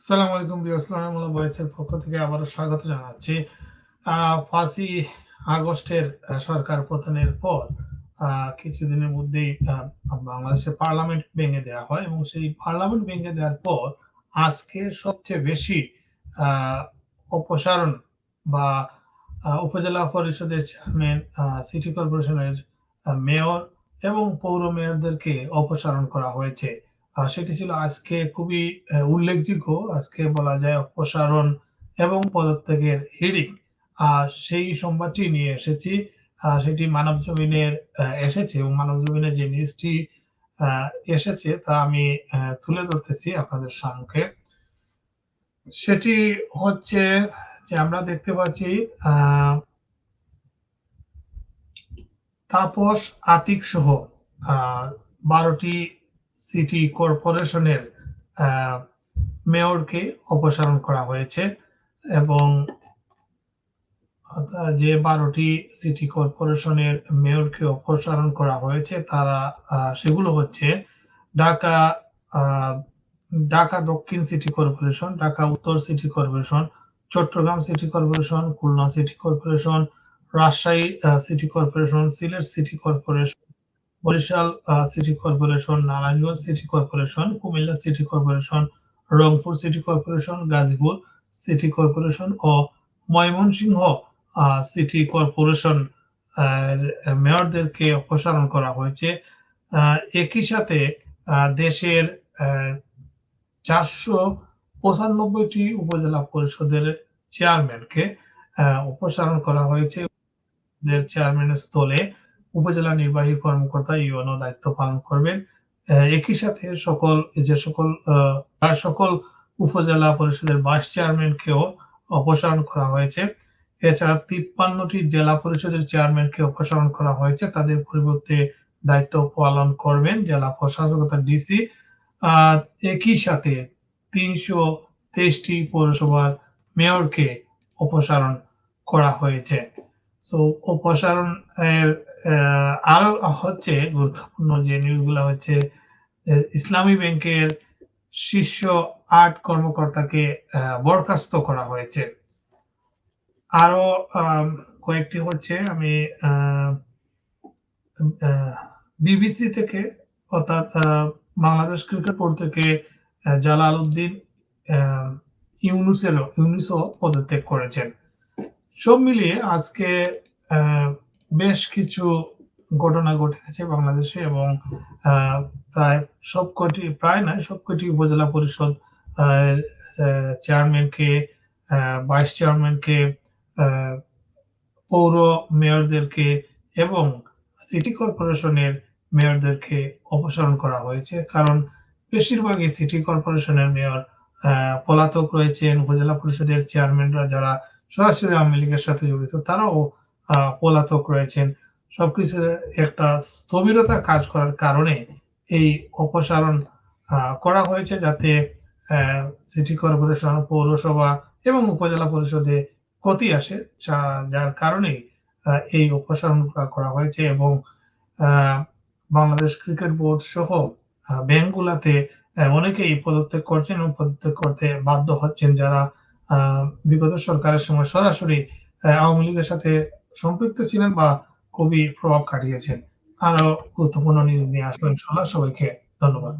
আসসালামু আলাইকুম বিয়াসলামুল্লাহ ভয়েসের পক্ষ থেকে আবারও স্বাগত জানাচ্ছি। পাঁচই আগস্টের সরকার পতনের পর কিছুদিনের মধ্যেই বাংলাদেশের পার্লামেন্ট ভেঙে দেওয়া হয় এবং সেই পার্লামেন্ট ভেঙে দেওয়ার পর আজকে সবচেয়ে বেশি অপসারণ বা উপজেলা পরিষদের চেয়ারম্যান সিটি কর্পোরেশনের মেয়র এবং পৌর মেয়রদেরকে অপসারণ করা হয়েছে। সেটি ছিল আজকে খুবই উল্লেখযোগ্য। আজকে বলা যায় অপসারণ এবং পদত্যাগের হিড়িং আর সেই সংবাদটি নিয়ে এসেছি। সেটি মানব জমিনের এসেছে এবং মানব জমিনের যে নিউজটি এসেছে তা আমি তুলে ধরতেছি আপনাদের সামনে। সেটি হচ্ছে যে আমরা দেখতে পাচ্ছি তাপস আতিক সহ বারোটি সিটি কর্পোরেশনের মেয়রকে অপসারণ করা হয়েছে এবং যে বারোটি সিটি কর্পোরেশনের মেয়রকে অপসারণ করা হয়েছে, তারা সেগুলো হচ্ছে ঢাকা ঢাকা দক্ষিণ সিটি কর্পোরেশন, ঢাকা উত্তর city corporation, Chattogram city corporation, Khulna city corporation, Rajshahi city corporation, Sylhet city corporation Barisal city corporation, Narayanganj city corporation, Comilla city corporation, Rangpur city corporation, Gazipur city corporation ও Mymensingh city corporation মেয়রদেরকে অপসারণ করা হয়েছে। একই সাথে দেশের চারশো পঁচানব্বইটি উপজেলা পরিষদের চেয়ারম্যানকে অপসারণ করা হয়েছে। চেয়ারম্যানের স্থলে উপজেলা নির্বাহী কর্মকর্তা ইউএনও দায়িত্ব পালন করবেন। একই সাথে সকল যে সকল সকল উপজেলা পরিষদের ভাইস চেয়ারম্যানকেও অপসারণ করা হয়েছে। এছাড়া তিপ্পান্নটি জেলা পরিষদের চেয়ারম্যানকে অপসারণ করা হয়েছে। তাদের পরিবর্তে দায়িত্ব পালন করবেন জেলা প্রশাসকতা ডিসি। একই সাথে তিনশো তেইশটি পৌরসভার মেয়রকে অপসারণ করা হয়েছে। তো অপসারণ, এর আরও হচ্ছে গুরুত্বপূর্ণ যে নিউজগুলো হচ্ছে ইসলামী ব্যাংকের শীর্ষ আট কর্মকর্তাকে বরখাস্ত করা হয়েছে। আরও কয়েকটি হচ্ছে আমি বিবিসি থেকে, অর্থাৎ বাংলাদেশ ক্রিকেট বোর্ড থেকে জালাল উদ্দিন ইউনুসেরও, ইউনুসও পদত্যাগ করেছেন। সব মিলিয়ে আজকে বেশ কিছু ঘটনা ঘটে গেছে বাংলাদেশে এবং প্রায় সবকটি, প্রায় নয়, সবকটি উপজেলা পরিষদ চেয়ারম্যানকে ভাইস চেয়ারম্যানকে পৌর মেয়রদেরকে এবং সিটি কর্পোরেশনের মেয়রদেরকে অপসারণ করা হয়েছে। কারণ বেশিরভাগই সিটি কর্পোরেশনের মেয়র পলাতক রয়েছেন। উপজেলা পরিষদের চেয়ারম্যানরা যারা সরাসরি আওয়ামী লীগের সাথে জড়িত, তারাও পলাতক রয়েছেন। সবকিছু একটা স্থবিরতা কাজ করার কারণে এই অপসারণ করা হয়েছে যাতে সিটি কর্পোরেশন পৌরসভা এবং উপজেলা পরিষদে ক্ষতি আসে যার কারণে এই অপসারণ করা হয়েছে এবং বাংলাদেশ ক্রিকেট বোর্ড সহ ব্যাংকগুলাতে অনেকেই পদত্যাগ করছেন এবং পদত্যাগ করতে বাধ্য হচ্ছেন যারা বিগত সরকারের সময় সরাসরি আওয়ামী লীগের সাথে সম্পৃক্ত ছিলেন বা খুবই প্রভাব কাটিয়েছেন। আরও গুরুত্বপূর্ণ নিয়ে আসবেন। সবাইকে ধন্যবাদ।